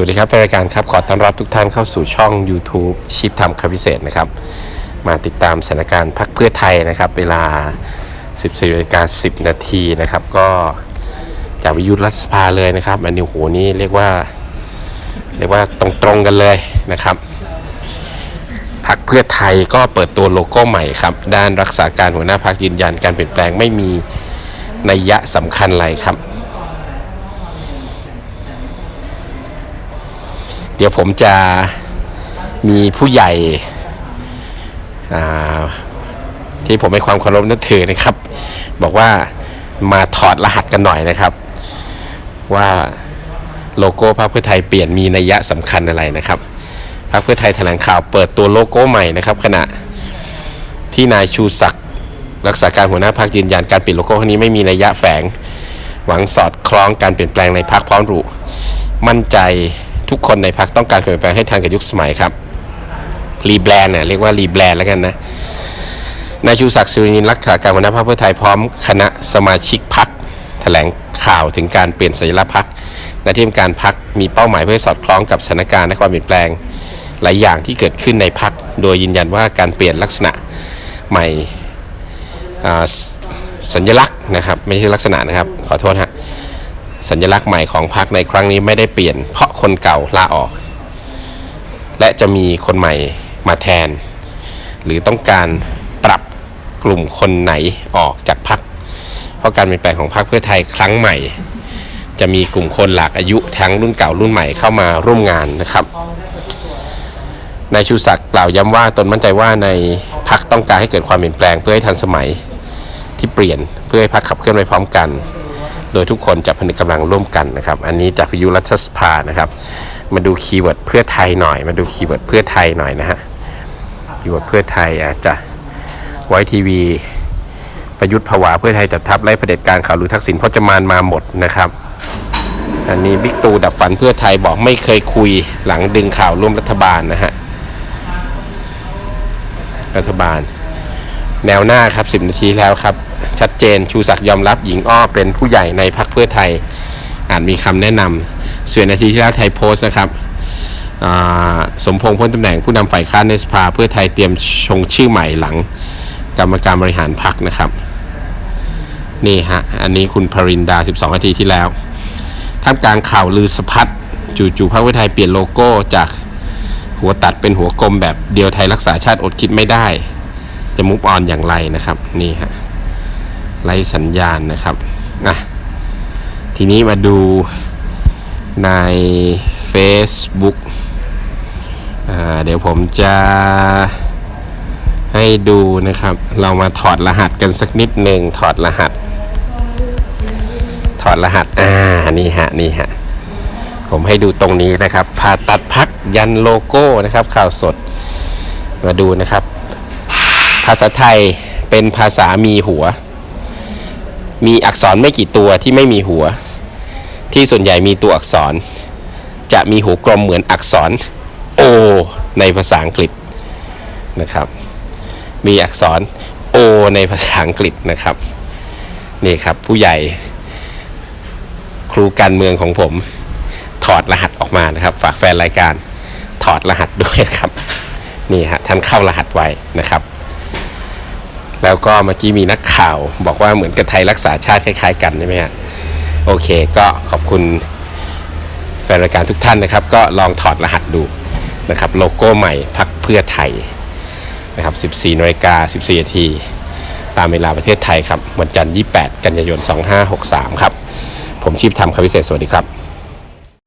วัสดีครับรายการครับ ขอต้อนรับทุกท่านเข้าสู่ช่อง YouTube ชีพทำคำพิเศษนะครับ มาติดตามสถานการณ์พักเพื่อไทยนะครับ เวลา 14นาฬิกา10 นาทีนะครับ ก็จากวิยุรัฐสภาเลยนะครับอันนี้โหนี่เรียกว่า เรียกว่าตรงๆกันเลยนะครับพักเพื่อไทยก็เปิดตัวโลโก้ใหม่ครับ ด้านรักษาการหัวหน้าพักยืนยันการเปลี่ยนแปลงไม่มีนัยยะสำคัญอะไรครับ เดี๋ยวผมจะมีผู้ใหญ่ที่ผมให้ความเคารพนับถือนะครับ บอกว่ามาถอดรหัสกันหน่อยนะครับ ว่าโลโก้พรรคเพื่อไทยเปลี่ยนมีนัยยะสำคัญอะไรนะครับพรรคเพื่อไทยแถลงข่าวเปิดตัวโลโก้ใหม่นะครับ ขณะที่นายชูศักดิ์รักษาการหัวหน้าพรรคยืนยันการเปลี่ยนโลโก้ครั้งนี้ไม่มีนัยยะแฝง หวังสอดคล้องการเปลี่ยนแปลงในพรรคพร้อมรุมั่นใจ ทุกคนในพรรคต้องการเปลี่ยนแปลงให้ทันกับยุคสมัยครับรีแบรนด์เนี่ยเรียกว่ารีแบรนด์แล้วกันนะนายชูศักดิ์สุรินินรักษาการหัวหน้าพรรคเพื่อไทยพร้อมคณะสมาชิกพรรคแถลงข่าวถึงการเปลี่ยนสัญลักษณ์พรรคและที่ทำการพรรคมีเป้าหมายเพื่อสอดคล้องกับสถานการณ์และความเปลี่ยนแปลง หลายอย่างที่เกิดขึ้นในพรรคโดยยืนยันว่าการเปลี่ยนลักษณะใหม่สสัญลักษณ์นะครับไม่ใช่ลักษณะนะครับขอโทษฮะสัญลักษณ์ใหม่ของพรรคในครั้งนี้ไม่ได้เปลี่ยน เพราะ คนเก่าลาออก และจะมีคนใหม่มาแทน หรือต้องการปรับกลุ่มคนไหนออกจากพรรคเพราะการเปลี่ยนแปลงของพรรคเพื่อไทยครั้งใหม่ จะมีกลุ่มคนหลากอายุทั้งรุ่นเก่ารุ่นใหม่เข้ามาร่วมงานนะครับนายชูศักดิ์กล่าวย้ำว่าตนมั่นใจว่าในพรรคต้องการให้เกิดความเปลี่ยนแปลงเพื่อให้ทันสมัยที่เปลี่ยนเพื่อให้พรรคขับเคลื่อนไปพร้อมกัน โดยทุกคนจะผนึกกำลังร่วมกันนะครับ อันนี้จากวิยุรัฐสภานะครับ มาดูคีย์เวิร์ดเพื่อไทยหน่อย มาดูคีย์เวิร์ดเพื่อไทยหน่อยนะฮะ คีย์เวิร์ดเพื่อไทยอาจจะไว้ทีวีประยุทธ์ผวาเพื่อไทยจัดทัพไล่เผด็จการข่าวลือทักษิณพจมานมาหมดนะครับ อันนี้บิ๊กตู่ดับฝันเพื่อไทยบอกไม่เคยคุยหลังดึงข่าวร่วมรัฐบาลนะฮะ รัฐบาล แนวหน้าครับ 10 นาทีแล้วครับ ชัดเจนชูศักดิ์ยอมรับหญิงอ้อเป็นผู้ใหญ่ในพรรคเพื่อไทย อาจมีคำแนะนำส่วนนาทีที่แล้วไทยโพสต์นะครับสมพงษ์พ้นตำแหน่งผู้นำฝ่ายค้านในสภาเพื่อไทยเตรียมชงชื่อใหม่หลัง กรรมการบริหารพรรคนะครับ นี่ฮะ อันนี้คุณพรินดา 12 นาทีที่แล้วท่ามกลางข่าวลือสะพัดจู่ๆพรรคเพื่อไทยเปลี่ยนโลโก้จากหัวตัดเป็นหัวกลมแบบเดียวไทยรักษาชาติอดคิดไม่ได้ จะมุกออนอย่างไรนะครับนี่ฮะไร้สัญญาณนะครับอะทีนี้มาดูใน Facebook อ่าเดี๋ยวผมจะให้ดูนะครับ เรามาถอดรหัสกันสักนิดหนึ่งถอดรหัส ถอดรหัสอ่านี่ฮะนี่ฮะผมให้ดูตรงนี้นะครับผ่าตัดพักยันโลโก้นะครับ ข่าวสดมาดูนะครับาษาไทยเป็นภาษามีหัว มีอักษรไม่กี่ตัวที่ไม่มีหัว ที่ส่วนใหญ่มีตัวอักษร จะมีหัวกลมเหมือนอักษร O ในภาษาอังกฤษนะครับ มีอักษร O ในภาษาอังกฤษนะครับ นี่ครับผู้ใหญ่ ครูการเมืองของผม ถอดรหัสออกมานะครับ ฝากแฟนรายการถอดรหัสด้วยนะครับ นี่ฮะท่านเข้ารหัสไว้นะครับ แล้วก็เมื่อกี้มีนักข่าว บอกว่าเหมือนกับไทยรักษาชาติคล้ายๆ กันใช่ไหมฮะโอเคก็ขอบคุณแฟนรายการทุกท่านนะครับ ก็ลองถอดรหัสดูนะครับโลโก้ใหม่พักเพื่อไทยนะครับ 14นาฬิกา14นาทีตามเวลาประเทศไทยครับวันจันทร์ 28 กันยายน 2563 ครับ ผมชีพทำคำพิเศษสวัสดีครับ